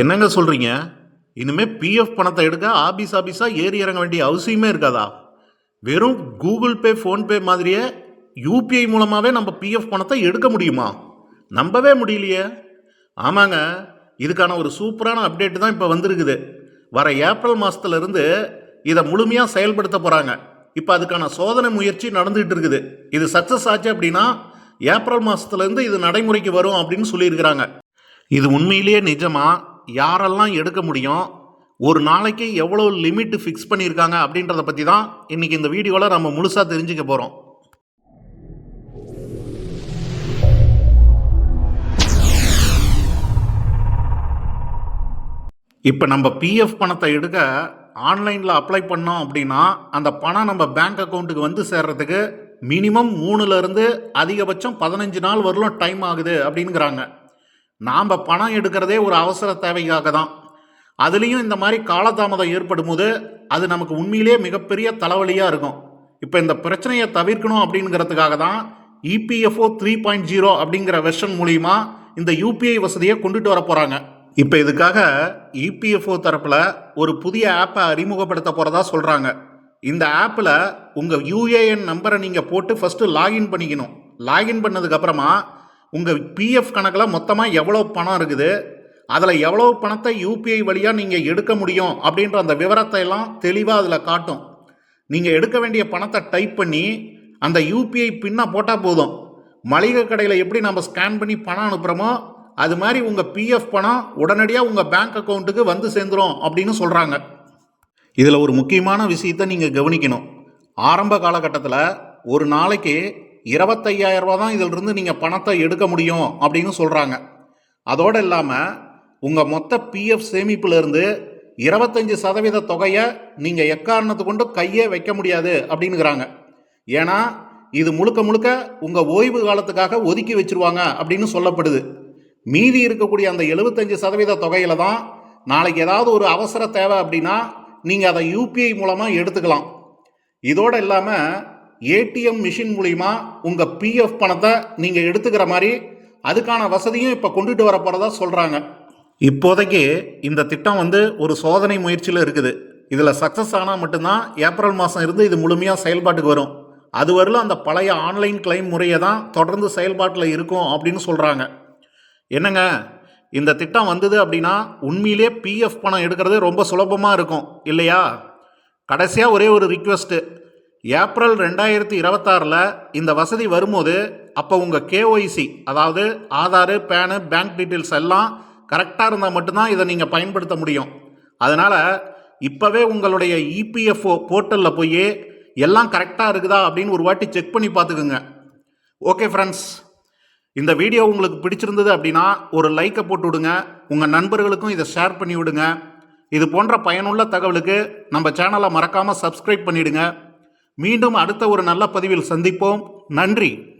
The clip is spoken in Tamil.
என்னங்க சொல்கிறீங்க இனிமேல் பிஎஃப் பணத்தை எடுக்க ஆபீஸ் ஆபீஸாக ஏறி இறங்க வேண்டிய அவசியமே இருக்காதா? வெறும் கூகுள் பே ஃபோன்பே மாதிரியே யூபிஐ மூலமாகவே நம்ம பிஎஃப் பணத்தை எடுக்க முடியுமா? நம்பவே முடியலையே. ஆமாங்க இதுக்கான ஒரு சூப்பரான அப்டேட் தான் இப்போ வந்திருக்குது. வர ஏப்ரல் மாதத்துலேருந்து இதை முழுமையாக செயல்படுத்த போகிறாங்க இப்போ அதுக்கான சோதனை முயற்சி நடந்துகிட்டு இருக்குது. இது சக்ஸஸ் ஆச்சு அப்படின்னா ஏப்ரல் மாதத்துலேருந்து இது நடைமுறைக்கு வரும் அப்படின்னு சொல்லியிருக்கிறாங்க. இது உண்மையிலேயே நிஜமாக யாரெல்லாம் எடுக்க முடியும் ஒரு நாளைக்கு எவ்வளோ லிமிட் ஃபிக்ஸ் பண்ணியிருக்காங்க அப்படின்றத பற்றி தான் இன்றைக்கி இந்த வீடியோவில் நம்ம முழுசாக தெரிஞ்சுக்க போகிறோம் இப்போ நம்ம பிஎஃப் பணத்தை எடுக்க ஆன்லைனில் அப்ளை பண்ணோம் அப்படின்னா அந்த பணம் நம்ம பேங்க் அக்கௌண்ட்டுக்கு வந்து சேர்றதுக்கு மினிமம் மூணுலேருந்து அதிகபட்சம் பதினஞ்சு நாள் வரலும் டைம் ஆகுது அப்படிங்கிறாங்க நாம் பணம் எடுக்கிறதே ஒரு அவசர தேவைக்காக தான் அதுலேயும் இந்த மாதிரி காலதாமதம் ஏற்படும் போது அது நமக்கு உண்மையிலேயே மிகப்பெரிய தலைவலியாக இருக்கும். இப்போ இந்த பிரச்சனையை தவிர்க்கணும் அப்படிங்கிறதுக்காக தான் இபிஎஃப்ஓ த்ரீ பாயிண்ட் ஜீரோ அப்படிங்கிற வெர்ஷன் மூலிமா இந்த யூபிஐ வசதியை கொண்டுட்டு வர போகிறாங்க இப்போ இதுக்காக இபிஎஃப்ஓ தரப்பில் ஒரு புதிய ஆப்பை அறிமுகப்படுத்த போகிறதா சொல்கிறாங்க இந்த ஆப்பில் உங்கள் யூஏஎன் நம்பரை நீங்கள் போட்டு ஃபஸ்ட்டு லாகின் பண்ணிக்கணும். லாகின் பண்ணதுக்கப்புறமா உங்கள் பிஎஃப் கணக்கில் மொத்தமாக எவ்வளோ பணம் இருக்குது? அதில் எவ்வளோ பணத்தை யூபிஐ வழியாக நீங்கள் எடுக்க முடியும்? அப்படின்ற அந்த விவரத்தை எல்லாம் தெளிவாக அதில் காட்டும். நீங்கள் எடுக்க வேண்டிய பணத்தை டைப் பண்ணி அந்த யூபிஐ பின்னை போட்டால் போதும். மளிகை கடையில் எப்படி நம்ம ஸ்கேன் பண்ணி பணம் அனுப்புகிறோமோ அது மாதிரி உங்கள் பிஎஃப் பணம் உடனடியாக உங்கள் பேங்க் அக்கௌண்ட்டுக்கு வந்து சேர்ந்துரும் அப்படின்னு சொல்கிறாங்க இதில் ஒரு முக்கியமான விஷயத்தை நீங்கள் கவனிக்கணும். ஆரம்ப காலகட்டத்தில் ஒரு நாளைக்கு இருபத்தையாயிரம் ரூபா தான் இதிலிருந்து நீங்கள் பணத்தை எடுக்க முடியும் அப்படின்னு சொல்கிறாங்க அதோடு இல்லாமல் உங்கள் மொத்த பிஎஃப் சேமிப்பிலிருந்து இருபத்தஞ்சி சதவீத தொகையை நீங்கள் எக்காரணத்து கொண்டு கையே வைக்க முடியாது அப்படின்னுங்கிறாங்க. ஏன்னா இது முழுக்க முழுக்க உங்கள் ஓய்வு காலத்துக்காக ஒதுக்கி வச்சிருவாங்க அப்படின்னு சொல்லப்படுது. மீதி இருக்கக்கூடிய அந்த எழுபத்தஞ்சு சதவீத தொகையில் தான் நாளைக்கு ஏதாவது ஒரு அவசர தேவை அப்படின்னா நீங்கள் அதை யூபிஐ மூலமாக எடுத்துக்கலாம். இதோடு இல்லாமல் ஏடிஎம் மிஷின் மூலிமா உங்கள் பிஎஃப் பணத்தை நீங்கள் எடுத்துக்கிற மாதிரி அதுக்கான வசதியும் இப்போ கொண்டுட்டு வர போகிறதா சொல்கிறாங்க இப்போதைக்கு இந்த திட்டம் வந்து ஒரு சோதனை முயற்சியில் இருக்குது. இதில் சக்ஸஸ் ஆனால் மட்டும்தான் ஏப்ரல் மாதம் இருந்து இது முழுமையாக செயல்பாட்டுக்கு வரும். அது வரலும் அந்த பழைய ஆன்லைன் கிளைம் முறையை தான் தொடர்ந்து செயல்பாட்டில் இருக்கும் அப்படின்னு சொல்கிறாங்க என்னங்க இந்த திட்டம் வந்தது அப்படின்னா உண்மையிலே பிஎஃப் பணம் எடுக்கிறது ரொம்ப சுலபமாக இருக்கும் இல்லையா? கடைசியாக ஒரே ஒரு ரிக்வெஸ்ட்டு ஏப்ரல் ரெண்டாயிரத்தி இருபத்தாறில் இந்த வசதி வரும்போது அப்போ உங்கள் கேஒய்சி அதாவது ஆதாரு பேனு பேங்க் டீட்டெயில்ஸ் எல்லாம் கரெக்டாக இருந்தால் மட்டும்தான் இதை நீங்கள் பயன்படுத்த முடியும். அதனால் இப்போவே உங்களுடைய இபிஎஃப்ஓ போர்ட்டலில் போய் எல்லாம் கரெக்டாக இருக்குதா அப்படின்னு ஒரு வாட்டி செக் பண்ணி பார்த்துக்குங்க. ஓகே ஃப்ரெண்ட்ஸ் இந்த வீடியோ உங்களுக்கு பிடிச்சிருந்தது அப்படின்னா ஒரு லைக்கை போட்டு விடுங்க. உங்கள் நண்பர்களுக்கும் இதை ஷேர் பண்ணி விடுங்க. இது போன்ற பயனுள்ள தகவலுக்கு நம்ம சேனலை மறக்காமல் சப்ஸ்கிரைப் பண்ணிவிடுங்க மீண்டும் அடுத்த ஒரு நல்ல பதிவில் சந்திப்போம். நன்றி.